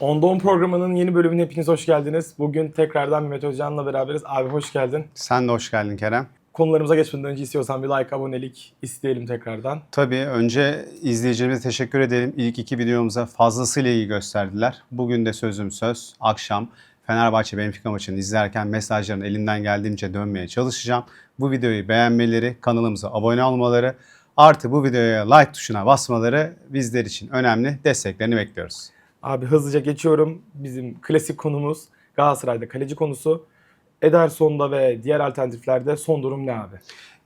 10 programının yeni bölümüne hepiniz hoş geldiniz. Bugün tekrardan Mehmet Özcan'la beraberiz. Abi hoş geldin. Sen de hoş geldin Kerem. Konularımıza geçmeden önce istiyorsan bir like, abonelik isteyelim tekrardan. Tabii önce izleyicilerimize teşekkür edelim. İlk iki videomuza fazlasıyla iyi gösterdiler. Bugün de sözüm söz. Akşam Fenerbahçe Benfica maçını izlerken mesajların elinden geldiğince dönmeye çalışacağım. Bu videoyu beğenmeleri, kanalımıza abone olmaları, artı bu videoya like tuşuna basmaları bizler için önemli. Desteklerini bekliyoruz. Abi hızlıca geçiyorum. Bizim klasik konumuz Galatasaray'da kaleci konusu. Ederson'da ve diğer alternatiflerde son durum ne abi?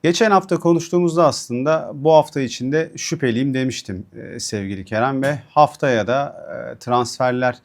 Geçen hafta konuştuğumuzda aslında bu hafta içinde şüpheliyim demiştim e, sevgili Kerem ve haftaya da e, transferler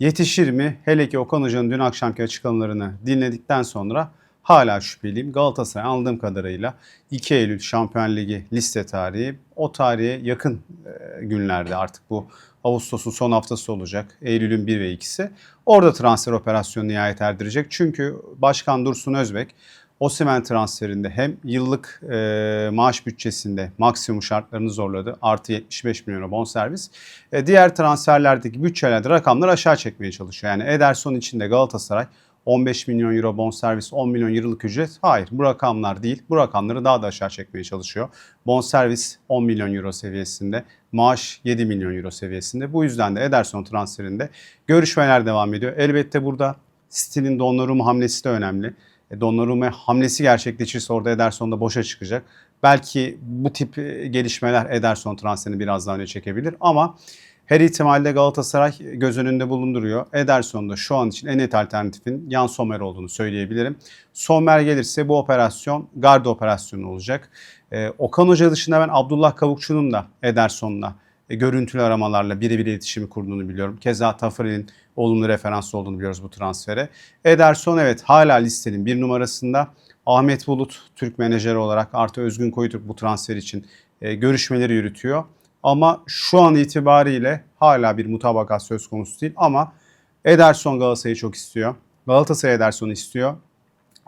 yetişir mi? Hele ki Okan Hoca'nın dün akşamki açıklamalarını dinledikten sonra hala şüpheliyim. Galatasaray anladığım kadarıyla 2 Eylül Şampiyon Ligi liste tarihi o tarihe yakın e, günlerde artık bu Ağustos'un son haftası olacak. Eylül'ün 1 ve 2'si. Orada transfer operasyonu nihayet erdirecek. Çünkü Başkan Dursun Özbek Osimhen transferinde hem yıllık e, maaş bütçesinde maksimum şartlarını zorladı. Artı 75 milyon euro bonservis. E, diğer transferlerdeki bütçelerde rakamları aşağı çekmeye çalışıyor. Yani Ederson için de Galatasaray 15 milyon euro bonservis, 10 milyon yıllık ücret. Hayır bu rakamlar değil. Bu rakamları daha da aşağı çekmeye çalışıyor. Bonservis 10 milyon euro seviyesinde, maaş 7 milyon euro seviyesinde. Bu yüzden de Ederson transferinde görüşmeler devam ediyor. Elbette burada City'nin Donnarumma hamlesi de önemli. E, Donnarumma hamlesi gerçekleşirse orada Ederson da boşa çıkacak. Belki bu tip e, gelişmeler Ederson transferini biraz daha öne çekebilir ama her ihtimalle Galatasaray göz önünde bulunduruyor. Ederson da şu an için en net alternatifin Jan Sommer olduğunu söyleyebilirim. Sommer gelirse bu operasyon garda operasyonu olacak. Ee, Okan Hoca dışında ben Abdullah Kavukçu'nun da Ederson'la e, görüntülü aramalarla birebir iletişimi kurduğunu biliyorum. Keza Tafari'nin olumlu referans olduğunu biliyoruz bu transfere. Ederson evet hala listenin bir numarasında. Ahmet Bulut Türk menajeri olarak artı Özgün Koyutürk bu transfer için e, görüşmeleri yürütüyor. Ama şu an itibariyle hala bir mutabakat söz konusu değil. Ama Ederson Galatasaray'ı çok istiyor. Galatasaray Ederson'u istiyor.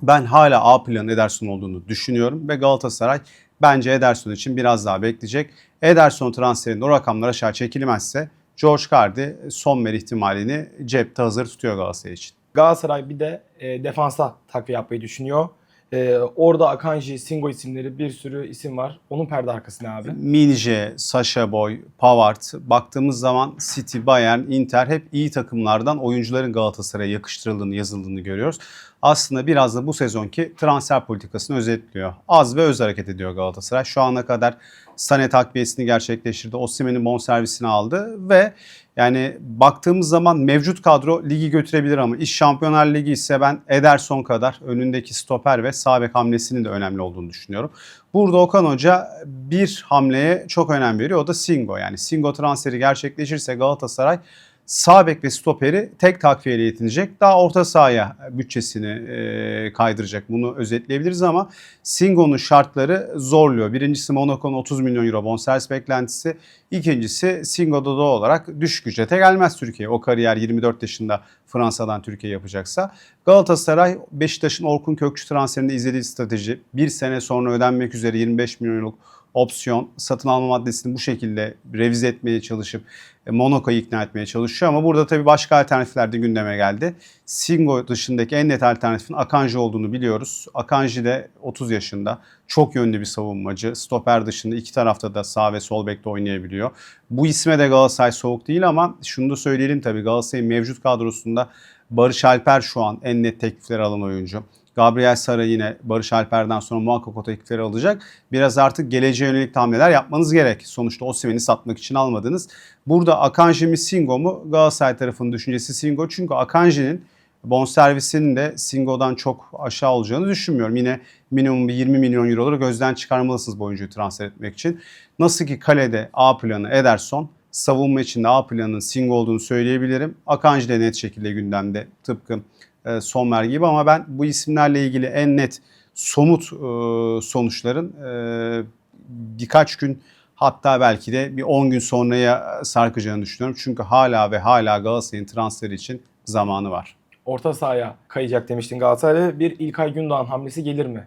Ben hala A planı Ederson olduğunu düşünüyorum ve Galatasaray bence Ederson için biraz daha bekleyecek. Ederson transferinde o rakamlar aşağı çekilmezse George Cardi son ver ihtimalini cepte hazır tutuyor Galatasaray için. Galatasaray bir de e, defansa takviye yapmayı düşünüyor. E, orada Akanji, Singo isimleri bir sürü isim var. Onun perde arkası ne abi? Minje, Sasha Boy, Pavard baktığımız zaman City, Bayern, Inter hep iyi takımlardan oyuncuların Galatasaray'a yakıştırıldığını, yazıldığını görüyoruz. Aslında biraz da bu sezonki transfer politikasını özetliyor. Az ve öz hareket ediyor Galatasaray. Şu ana kadar Sané takviyesini gerçekleştirdi. Osimhen'in bonservisini aldı ve yani baktığımız zaman mevcut kadro ligi götürebilir ama iş Şampiyonlar Ligi ise ben Ederson kadar önündeki stoper ve sağ bek hamlesinin de önemli olduğunu düşünüyorum. Burada Okan Hoca bir hamleye çok önem veriyor. O da Singo. Yani Singo transferi gerçekleşirse Galatasaray sağ bek ve stoperi tek takviyeyle yetinecek. Daha orta sahaya bütçesini e, kaydıracak. Bunu özetleyebiliriz ama Singo'nun şartları zorluyor. Birincisi Monaco'nun 30 milyon euro bonservis beklentisi. İkincisi Singo'da doğal olarak düşük ücrete gelmez Türkiye. O kariyer 24 yaşında Fransa'dan Türkiye yapacaksa. Galatasaray Beşiktaş'ın Orkun Kökçü transferinde izlediği strateji bir sene sonra ödenmek üzere 25 milyonluk opsiyon satın alma maddesini bu şekilde revize etmeye çalışıp e, Monaco'yu ikna etmeye çalışıyor ama burada tabii başka alternatifler de gündeme geldi. Singo dışındaki en net alternatifin Akanji olduğunu biliyoruz. Akanji de 30 yaşında. Çok yönlü bir savunmacı. Stoper dışında iki tarafta da sağ ve sol bekte oynayabiliyor. Bu isme de Galatasaray soğuk değil ama şunu da söyleyelim tabii Galatasaray'ın mevcut kadrosunda Barış Alper şu an en net teklifleri alan oyuncu. Gabriel Sara yine Barış Alper'den sonra muhakkak o teklifleri alacak. Biraz artık geleceğe yönelik hamleler yapmanız gerek. Sonuçta Osimhen'i satmak için almadınız. Burada Akanji mi Singo mu? Galatasaray tarafının düşüncesi Singo. Çünkü Akanji'nin bonservisinin de Singo'dan çok aşağı olacağını düşünmüyorum. Yine minimum bir 20 milyon euroları gözden çıkarmalısınız bu oyuncuyu transfer etmek için. Nasıl ki kalede A planı Ederson, savunma içinde A planının Singo olduğunu söyleyebilirim. Akanji de net şekilde gündemde tıpkı e, Sommer gibi ama ben bu isimlerle ilgili en net somut e, sonuçların e, birkaç gün hatta belki de bir 10 gün sonraya sarkacağını düşünüyorum. Çünkü hala ve hala Galatasaray'ın transferi için zamanı var. Orta sahaya kayacak demiştin Galatasaray'a. Bir İlkay Gündoğan hamlesi gelir mi?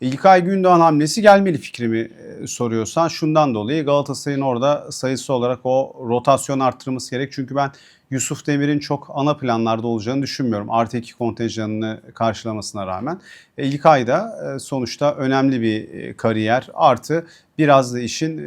İlkay Gündoğan hamlesi gelmeli fikrimi e, soruyorsan. Şundan dolayı Galatasaray'ın orada sayısı olarak o rotasyon arttırması gerek. Çünkü ben Yusuf Demir'in çok ana planlarda olacağını düşünmüyorum. Artı iki kontenjanını karşılamasına rağmen. E, İlkay da e, sonuçta önemli bir kariyer. Artı biraz da işin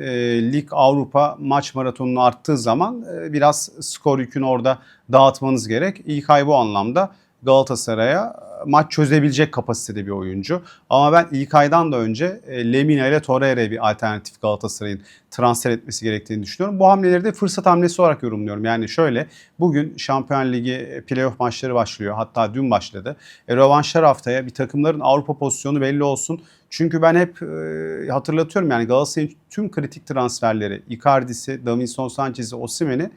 lig Avrupa maç maratonunu arttığı zaman biraz skor yükünü orada dağıtmanız gerek. İlkay bu anlamda Galatasaray'a maç çözebilecek kapasitede bir oyuncu. Ama ben İlkay'dan da önce e, Lemina ile Torreira'ya bir alternatif Galatasaray'ın transfer etmesi gerektiğini düşünüyorum. Bu hamleleri de fırsat hamlesi olarak yorumluyorum. Yani şöyle bugün Şampiyon Ligi e, playoff maçları başlıyor. Hatta dün başladı. E, rövanşlar haftaya bir takımların Avrupa pozisyonu belli olsun. Çünkü ben hep e, hatırlatıyorum yani Galatasaray'ın tüm kritik transferleri Icardi'si, Davinson Sanchez'i, Osimhen'i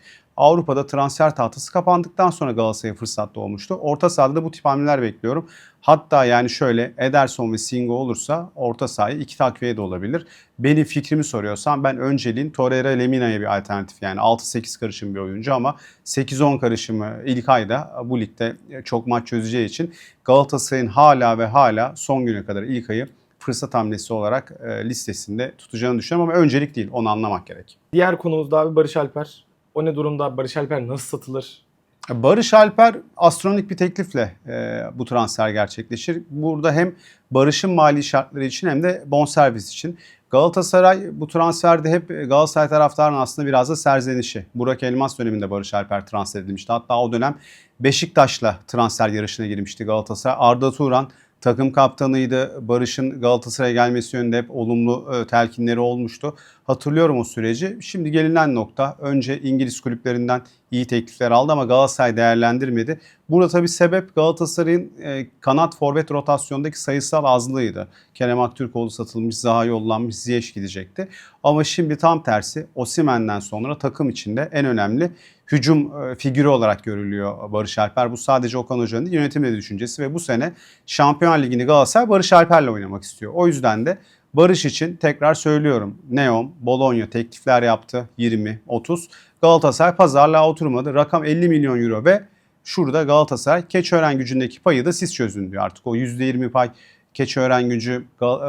Avrupa'da transfer tahtası kapandıktan sonra Galatasaray'a fırsat doğmuştu. Orta sahada da bu tip hamleler bekliyorum. Hatta yani şöyle Ederson ve Singo olursa orta sahaya iki takviye de olabilir. Benim fikrimi soruyorsan ben önceliğin Torreira Lemina'ya bir alternatif yani 6-8 karışım bir oyuncu ama 8-10 karışımı ilk ayda bu ligde çok maç çözeceği için Galatasaray'ın hala ve hala son güne kadar ilk ayı fırsat hamlesi olarak e, listesinde tutacağını düşünüyorum ama öncelik değil onu anlamak gerek. Diğer konumuz da abi Barış Alper. O ne durumda? Barış Alper nasıl satılır? Barış Alper astronomik bir teklifle e, bu transfer gerçekleşir. Burada hem Barış'ın mali şartları için hem de bonservis için. Galatasaray bu transferde hep Galatasaray taraftarının aslında biraz da serzenişi. Burak Elmas döneminde Barış Alper transfer edilmişti. Hatta o dönem Beşiktaş'la transfer yarışına girmişti Galatasaray. Arda Turan takım kaptanıydı. Barış'ın Galatasaray'a gelmesi yönünde hep olumlu e, telkinleri olmuştu. Hatırlıyorum o süreci. Şimdi gelinen nokta önce İngiliz kulüplerinden iyi teklifler aldı ama Galatasaray değerlendirmedi. Burada tabii sebep Galatasaray'ın e, kanat forvet rotasyondaki sayısal azlığıydı. Kerem Aktürkoğlu satılmış, Zaha yollanmış, Ziyech gidecekti. Ama şimdi tam tersi Osimen'den sonra takım içinde en önemli hücum e, figürü olarak görülüyor Barış Alper. Bu sadece Okan Hoca'nın de düşüncesi ve bu sene Şampiyon Ligi'ni Galatasaray Barış Alper'le oynamak istiyor. O yüzden de Barış için tekrar söylüyorum. Neom, Bologna teklifler yaptı 20, 30. Galatasaray pazarlığa oturmadı. Rakam 50 milyon euro ve şurada Galatasaray Keçiören gücündeki payı da siz çözün diyor artık. O %20 pay Keçiören gücü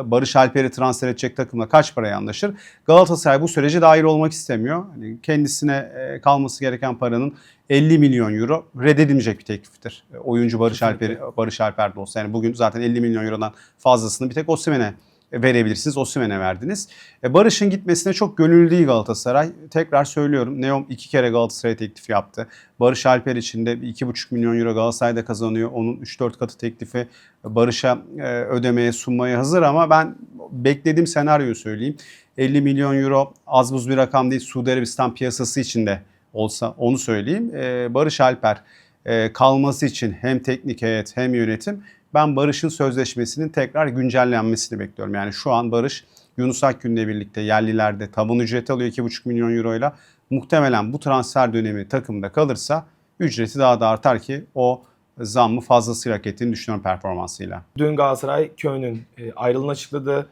Barış Alper'i transfer edecek takımla kaç paraya anlaşır? Galatasaray bu sürece dahil olmak istemiyor. Hani kendisine kalması gereken paranın 50 milyon euro reddedilmeyecek bir tekliftir. Oyuncu Barış Alper Barış Alper de olsa yani bugün zaten 50 milyon eurodan fazlasını bir tek Osimhen'e verebilirsiniz. Osimhen'e verdiniz. E, Barış'ın gitmesine çok gönüllü değil Galatasaray. Tekrar söylüyorum. Neom iki kere Galatasaray'a teklif yaptı. Barış Alper için de 2,5 milyon euro Galatasaray'da kazanıyor. Onun 3-4 katı teklifi Barış'a e, ödemeye sunmaya hazır ama ben beklediğim senaryoyu söyleyeyim. 50 milyon euro az buz bir rakam değil. Suudi Arabistan piyasası içinde olsa onu söyleyeyim. E, Barış Alper kalması için hem teknik heyet hem yönetim ben Barış'ın sözleşmesinin tekrar güncellenmesini bekliyorum. Yani şu an Barış Yunus Akgün'le birlikte yerlilerde taban ücret alıyor 2,5 milyon euroyla. Muhtemelen bu transfer dönemi takımda kalırsa ücreti daha da artar ki o zammı fazlasıyla hak ettiğini düşünüyorum performansıyla. Dün Galatasaray Köln'ün e, ayrılığını açıkladı.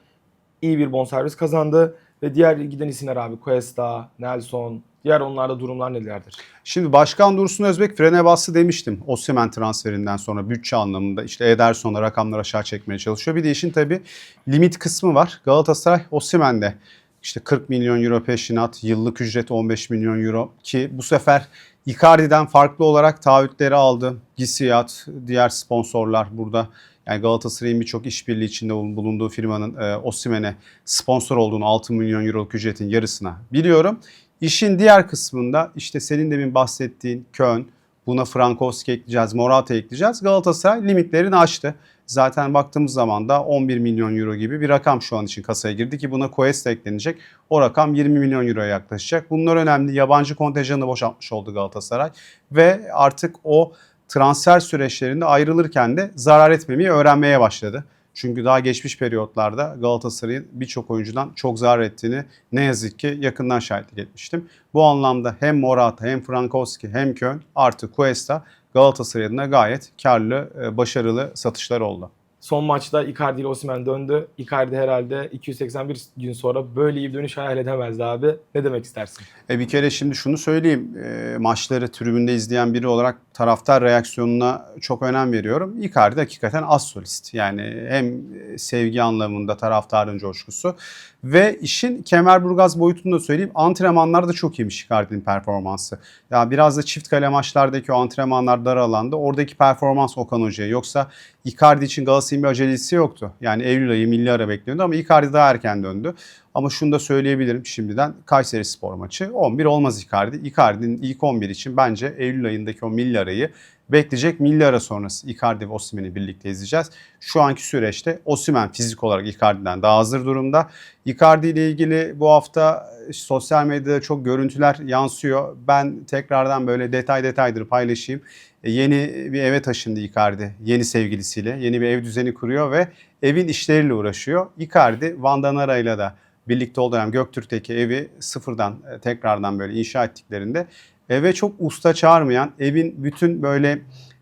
İyi bir bonservis kazandı. Ve diğer giden isimler abi Cuesta, Nelson, diğer onlarda durumlar nelerdir? Şimdi Başkan Dursun Özbek frene bastı demiştim. Osimhen transferinden sonra bütçe anlamında işte Ederson'a rakamlar aşağı çekmeye çalışıyor. Bir de işin tabii limit kısmı var. Galatasaray Osimhen'de işte 40 milyon euro peşinat, yıllık ücret 15 milyon euro ki bu sefer Icardi'den farklı olarak taahhütleri aldı. Gisiyat, diğer sponsorlar burada. Yani Galatasaray'ın birçok işbirliği içinde bulunduğu firmanın e, Osimhen'e sponsor olduğunu 6 milyon euroluk ücretin yarısına biliyorum. İşin diğer kısmında işte senin demin bahsettiğin Köln, buna Frankowski ekleyeceğiz, Morata ekleyeceğiz. Galatasaray limitlerini aştı. Zaten baktığımız zaman da 11 milyon euro gibi bir rakam şu an için kasaya girdi ki buna Cuesta eklenecek. O rakam 20 milyon euroya yaklaşacak. Bunlar önemli. Yabancı kontenjanını boşaltmış oldu Galatasaray ve artık o transfer süreçlerinde ayrılırken de zarar etmemeyi öğrenmeye başladı. Çünkü daha geçmiş periyotlarda Galatasaray'ın birçok oyuncudan çok zarar ettiğini ne yazık ki yakından şahitlik etmiştim. Bu anlamda hem Morata hem Frankowski hem Köln artı Cuesta Galatasaray adına gayet karlı, başarılı satışlar oldu. Son maçta Icardi ile Osimhen döndü. Icardi herhalde 281 gün sonra böyle iyi bir dönüş hayal edemezdi abi. Ne demek istersin? E bir kere şimdi şunu söyleyeyim. E, maçları tribünde izleyen biri olarak taraftar reaksiyonuna çok önem veriyorum. Icardi hakikaten az solist. Yani hem sevgi anlamında taraftarın coşkusu ve işin Kemerburgaz boyutunu da söyleyeyim. Antrenmanlarda çok iyiymiş Icardi'nin performansı. Ya biraz da çift kale maçlardaki o antrenmanlar dar alanda oradaki performans Okan Hoca'ya. Yoksa Icardi için Galatasaray'ın bir acelesi yoktu. Yani Eylül ayı milli ara bekliyordu ama Icardi daha erken döndü. Ama şunu da söyleyebilirim şimdiden Kayseri Spor maçı 11 olmaz Icardi. Icardi'nin ilk 11 için bence Eylül ayındaki o milli arayı bekleyecek. Milli ara sonrası Icardi ve Osimhen'i birlikte izleyeceğiz. Şu anki süreçte Osimhen fizik olarak Icardi'den daha hazır durumda. Icardi ile ilgili bu hafta sosyal medyada çok görüntüler yansıyor. Ben tekrardan böyle detay detaydır paylaşayım. E, Yeni bir eve taşındı Icardi yeni sevgilisiyle. Yeni bir ev düzeni kuruyor ve evin işleriyle uğraşıyor. Icardi Van Danara ile de birlikte olduğu dönem Göktürk'teki evi sıfırdan e, tekrardan böyle inşa ettiklerinde eve çok usta çağırmayan, evin bütün böyle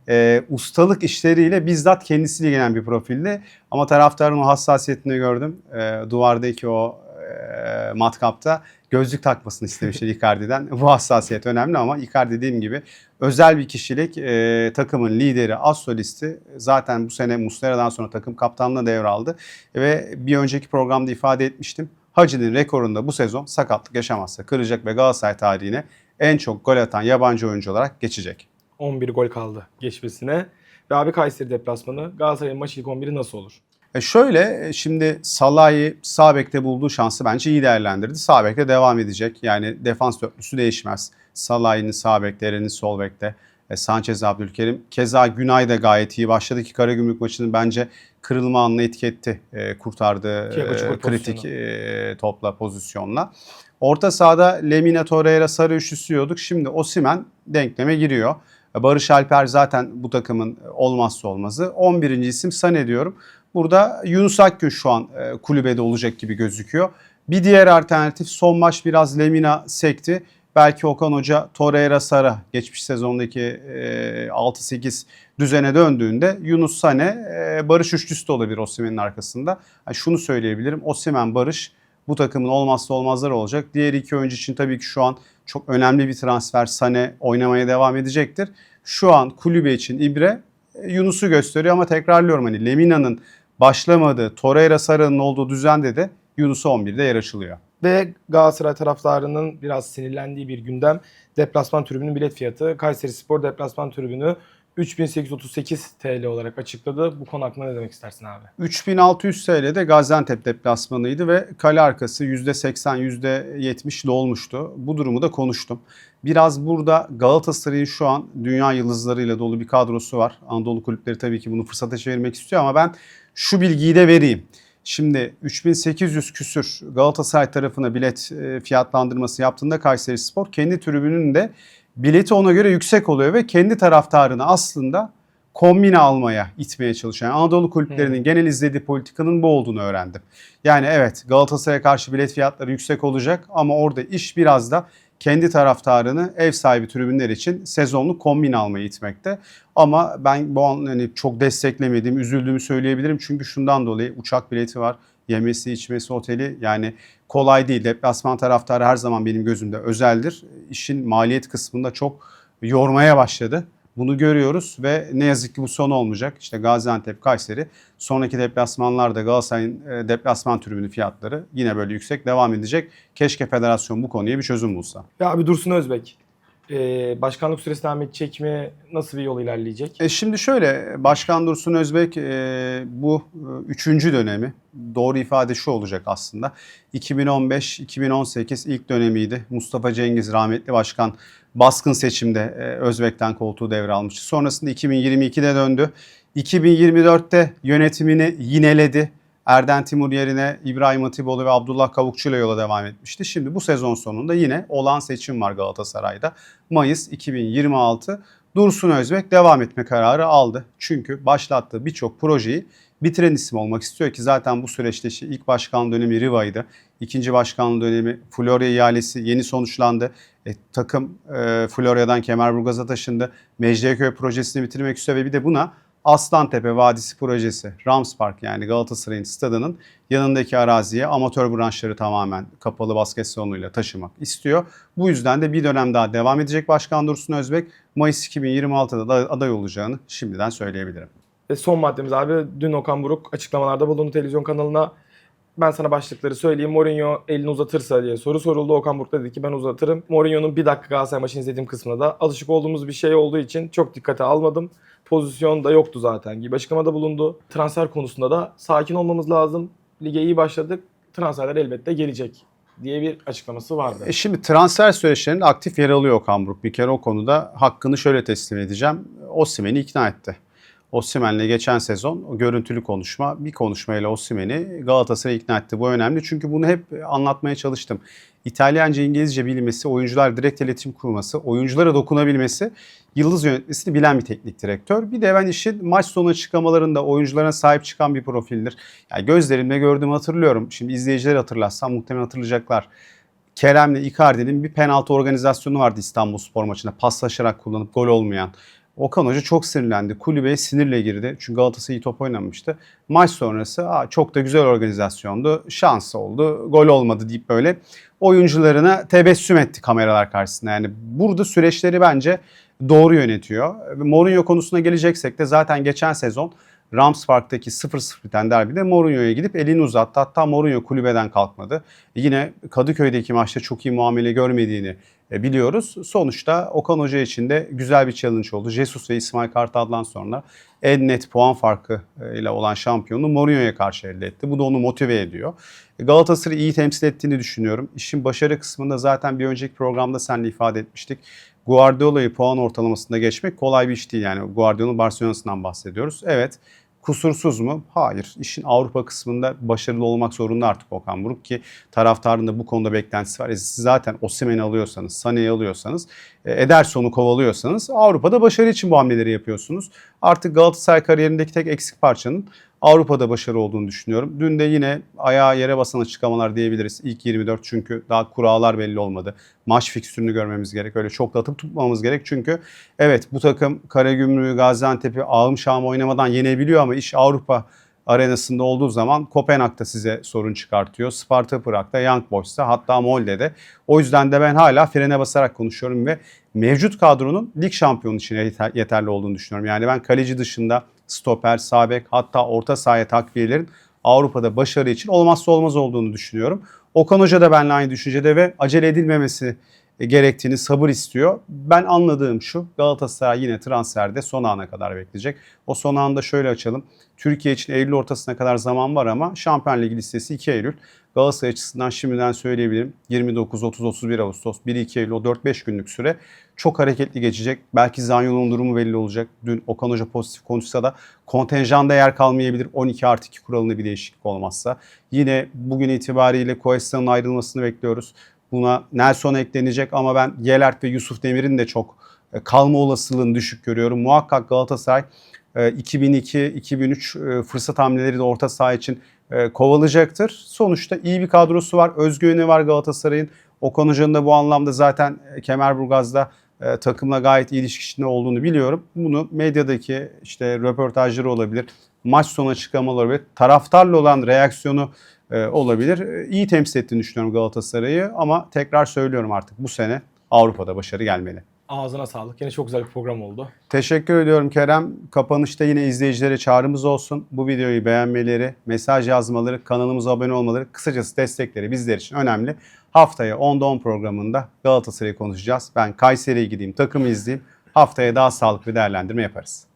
e, ustalık işleriyle bizzat kendisiyle gelen bir profilde. Ama taraftarın o hassasiyetini gördüm. E, duvardaki o e, matkapta gözlük takmasını istemişler Icardi'den. Bu hassasiyet önemli ama Icardi dediğim gibi özel bir kişilik. E, takımın lideri, az solisti. Zaten bu sene Muslera'dan sonra takım kaptanlığına devraldı. Ve bir önceki programda ifade etmiştim. Hacı'nin rekorunda bu sezon sakatlık yaşamazsa kıracak ve Galatasaray tarihine en çok gol atan yabancı oyuncu olarak geçecek. 11 gol kaldı geçmesine. Ve abi Kayseri deplasmanı Galatasaray'ın maç ilk 11'i nasıl olur? E şöyle e, şimdi Salah'ı sağ bekte bulduğu şansı bence iyi değerlendirdi. Sağ bekte devam edecek. Yani defans dörtlüsü değişmez. Salah'ın sağ bekte, Eren'in sol bekte. E, Sanchez Abdülkerim. Keza Günay da gayet iyi başladı ki Karagümrük maçının bence kırılma anını etiketti. E, kurtardığı e, kritik pozisyonu. e, topla pozisyonla. Orta sahada Lemina Torreira sarı üçlüsü diyorduk. Şimdi Osimen denkleme giriyor. Barış Alper zaten bu takımın olmazsa olmazı. 11. isim Sane diyorum. Burada Yunus Akgün şu an e, kulübede olacak gibi gözüküyor. Bir diğer alternatif son maç biraz Lemina sekti. Belki Okan Hoca Torreira Sara geçmiş sezondaki e, 6-8 düzene döndüğünde Yunus Sane e, Barış üçlüsü de olabilir Osimhen'in arkasında. Yani şunu söyleyebilirim. Osimhen Barış bu takımın olmazsa olmazları olacak. Diğer iki oyuncu için tabii ki şu an çok önemli bir transfer. Sane oynamaya devam edecektir. Şu an kulübe için İbre e, Yunus'u gösteriyor ama tekrarlıyorum hani Lemina'nın başlamadığı Torreira Sara'nın olduğu düzende de Yunus'a 11'de yer açılıyor. Ve Galatasaray taraftarının biraz sinirlendiği bir gündem. Deplasman tribünün bilet fiyatı. Kayseri Spor deplasman tribünü 3838 TL olarak açıkladı. Bu konu hakkında ne demek istersin abi? 3600 TL'de Gaziantep deplasmanıydı ve kale arkası %80 %70 dolmuştu. Bu durumu da konuştum. Biraz burada Galatasaray'ın şu an dünya yıldızlarıyla dolu bir kadrosu var. Anadolu kulüpleri tabii ki bunu fırsata çevirmek istiyor ama ben şu bilgiyi de vereyim. Şimdi 3800 küsür Galatasaray tarafına bilet e, fiyatlandırması yaptığında Kayseri Spor kendi tribünün de bileti ona göre yüksek oluyor ve kendi taraftarını aslında kombine almaya itmeye çalışıyor. Yani Anadolu kulüplerinin genel izlediği politikanın bu olduğunu öğrendim. Yani evet Galatasaray'a karşı bilet fiyatları yüksek olacak ama orada iş biraz da kendi taraftarını ev sahibi tribünler için sezonluk kombine almaya itmekte. Ama ben bu an hani çok desteklemediğim, üzüldüğümü söyleyebilirim. Çünkü şundan dolayı uçak bileti var, yemesi, içmesi, oteli yani kolay değil. Deplasman taraftarı her zaman benim gözümde özeldir. İşin maliyet kısmında çok yormaya başladı. Bunu görüyoruz ve ne yazık ki bu son olmayacak. İşte Gaziantep, Kayseri. Sonraki deplasmanlarda Galatasaray'ın e, deplasman tribünü fiyatları yine böyle yüksek devam edecek. Keşke federasyon bu konuya bir çözüm bulsa. Ya abi Dursun Özbek. Ee, başkanlık süresi devam edecek mi? Nasıl bir yol ilerleyecek? E şimdi şöyle Başkan Dursun Özbek e, bu e, üçüncü dönemi doğru ifade şu olacak aslında. 2015-2018 ilk dönemiydi. Mustafa Cengiz rahmetli başkan baskın seçimde e, Özbek'ten koltuğu devralmıştı. Sonrasında 2022'de döndü. 2024'te yönetimini yineledi. Erden Timur yerine İbrahim Hatipoğlu ve Abdullah Kavukçu ile yola devam etmişti. Şimdi bu sezon sonunda yine olan seçim var Galatasaray'da. Mayıs 2026 Dursun Özbek devam etme kararı aldı. Çünkü başlattığı birçok projeyi bitiren isim olmak istiyor ki zaten bu süreçte işte ilk başkan dönemi Riva'ydı. İkinci başkan dönemi Florya ihalesi yeni sonuçlandı. E, takım e, Florya'dan Kemerburgaz'a taşındı. Mecidiyeköy projesini bitirmek istiyor ve bir de buna Aslantepe Vadisi projesi, Rams Park yani Galatasaray'ın stadının yanındaki araziye amatör branşları tamamen kapalı basket salonuyla taşımak istiyor. Bu yüzden de bir dönem daha devam edecek Başkan Dursun Özbek. Mayıs 2026'da da aday olacağını şimdiden söyleyebilirim. Ve son maddemiz abi dün Okan Buruk açıklamalarda bulundu televizyon kanalına. Ben sana başlıkları söyleyeyim. Mourinho elini uzatırsa diye soru soruldu. Okan Buruk dedi ki ben uzatırım. Mourinho'nun bir dakika Galatasaray maçını izlediğim kısmına da alışık olduğumuz bir şey olduğu için çok dikkate almadım. Pozisyon da yoktu zaten gibi açıklamada bulundu. Transfer konusunda da sakin olmamız lazım. Lige iyi başladık. Transferler elbette gelecek diye bir açıklaması vardı. E şimdi transfer süreçlerinde aktif yer alıyor Okan Buruk. Bir kere o konuda hakkını şöyle teslim edeceğim. Osimhen'i ikna etti. Osimhen'le geçen sezon o görüntülü konuşma bir konuşmayla Osimhen'i Galatasaray'a ikna etti. Bu önemli çünkü bunu hep anlatmaya çalıştım. İtalyanca, İngilizce bilmesi, oyuncular direkt iletişim kurması, oyunculara dokunabilmesi, yıldız yönetmesini bilen bir teknik direktör. Bir de ben işin maç sonu açıklamalarında oyunculara sahip çıkan bir profildir. Yani gözlerimle gördüğümü hatırlıyorum. Şimdi izleyiciler hatırlatsam muhtemelen hatırlayacaklar. Kerem'le Icardi'nin bir penaltı organizasyonu vardı İstanbul Spor maçında. Paslaşarak kullanıp gol olmayan. Okan Hoca çok sinirlendi. Kulübeye sinirle girdi. Çünkü Galatasaray iyi top oynamamıştı. Maç sonrası Aa, çok da güzel organizasyondu. Şans oldu. Gol olmadı deyip böyle oyuncularına tebessüm etti kameralar karşısında. Yani burada süreçleri bence doğru yönetiyor. Mourinho konusuna geleceksek de zaten geçen sezon Rams Park'taki 0-0 biten derbide Mourinho'ya gidip elini uzattı. Hatta Mourinho kulübeden kalkmadı. Yine Kadıköy'deki maçta çok iyi muamele görmediğini biliyoruz. Sonuçta Okan Hoca için de güzel bir challenge oldu. Jesus ve İsmail Kartal'dan sonra en net puan farkı e, ile olan şampiyonu Mourinho'ya karşı elde etti. Bu da onu motive ediyor. E, Galatasaray'ı iyi temsil ettiğini düşünüyorum. İşin başarı kısmında zaten bir önceki programda seninle ifade etmiştik. Guardiola'yı puan ortalamasında geçmek kolay bir iş değil. Yani Guardiola'nın Barcelona'sından bahsediyoruz. Evet kusursuz mu? Hayır. İşin Avrupa kısmında başarılı olmak zorunda artık Okan Buruk ki taraftarın da bu konuda beklentisi var. E siz zaten Osimhen'i alıyorsanız, Sané'yi alıyorsanız, e, Ederson'u kovalıyorsanız Avrupa'da başarı için bu hamleleri yapıyorsunuz. Artık Galatasaray kariyerindeki tek eksik parçanın Avrupa'da başarı olduğunu düşünüyorum. Dün de yine ayağa yere basan açıklamalar diyebiliriz. İlk 24 çünkü daha kurallar belli olmadı. Maç fikstürünü görmemiz gerek. Öyle çok da atıp tutmamamız gerek. Çünkü evet bu takım Karagümrük'ü, Gaziantep'i ağım şahım oynamadan yenebiliyor ama iş Avrupa arenasında olduğu zaman Kopenhag'da size sorun çıkartıyor. Sparta Prag'da, Young Boys'ta hatta Molde'de. O yüzden de ben hala frene basarak konuşuyorum ve mevcut kadronun lig şampiyonu için yeter- yeterli olduğunu düşünüyorum. Yani ben kaleci dışında stoper, sağ bek hatta orta sahaya takviyelerin Avrupa'da başarı için olmazsa olmaz olduğunu düşünüyorum. Okan Hoca da benimle aynı düşüncede ve acele edilmemesi gerektiğini sabır istiyor. Ben anladığım şu Galatasaray yine transferde son ana kadar bekleyecek. O son anda şöyle açalım. Türkiye için Eylül ortasına kadar zaman var ama Şampiyon Ligi listesi 2 Eylül. Galatasaray açısından şimdiden söyleyebilirim. 29, 30, 31 Ağustos, 1-2 Eylül o 4-5 günlük süre çok hareketli geçecek. Belki Zanyolu'nun durumu belli olacak. Dün Okan Hoca pozitif konuşsa da kontenjanda yer kalmayabilir. 12 artı 2 kuralında bir değişiklik olmazsa. Yine bugün itibariyle Koesta'nın ayrılmasını bekliyoruz. Buna Nelson eklenecek ama ben Yelert ve Yusuf Demir'in de çok e, kalma olasılığını düşük görüyorum. Muhakkak Galatasaray 2002-2003 fırsat hamleleri de orta saha için e, kovalayacaktır. Sonuçta iyi bir kadrosu var, özgüveni var Galatasaray'ın. Okan Hoca'nın da bu anlamda zaten e, Kemerburgaz'da e, takımla gayet iyi ilişki içinde olduğunu biliyorum. Bunu medyadaki işte röportajları olabilir, maç sonu açıklamaları olabilir, taraftarla olan reaksiyonu e, olabilir. E, İyi temsil ettiğini düşünüyorum Galatasaray'ı ama tekrar söylüyorum artık bu sene Avrupa'da başarı gelmeli. Ağzına sağlık. Yine çok güzel bir program oldu. Teşekkür ediyorum Kerem. Kapanışta yine izleyicilere çağrımız olsun. Bu videoyu beğenmeleri, mesaj yazmaları, kanalımıza abone olmaları, kısacası destekleri bizler için önemli. Haftaya 10'da 10 programında Galatasaray'ı konuşacağız. Ben Kayseri'ye gideyim, takımı izleyeyim. Haftaya daha sağlıklı bir değerlendirme yaparız.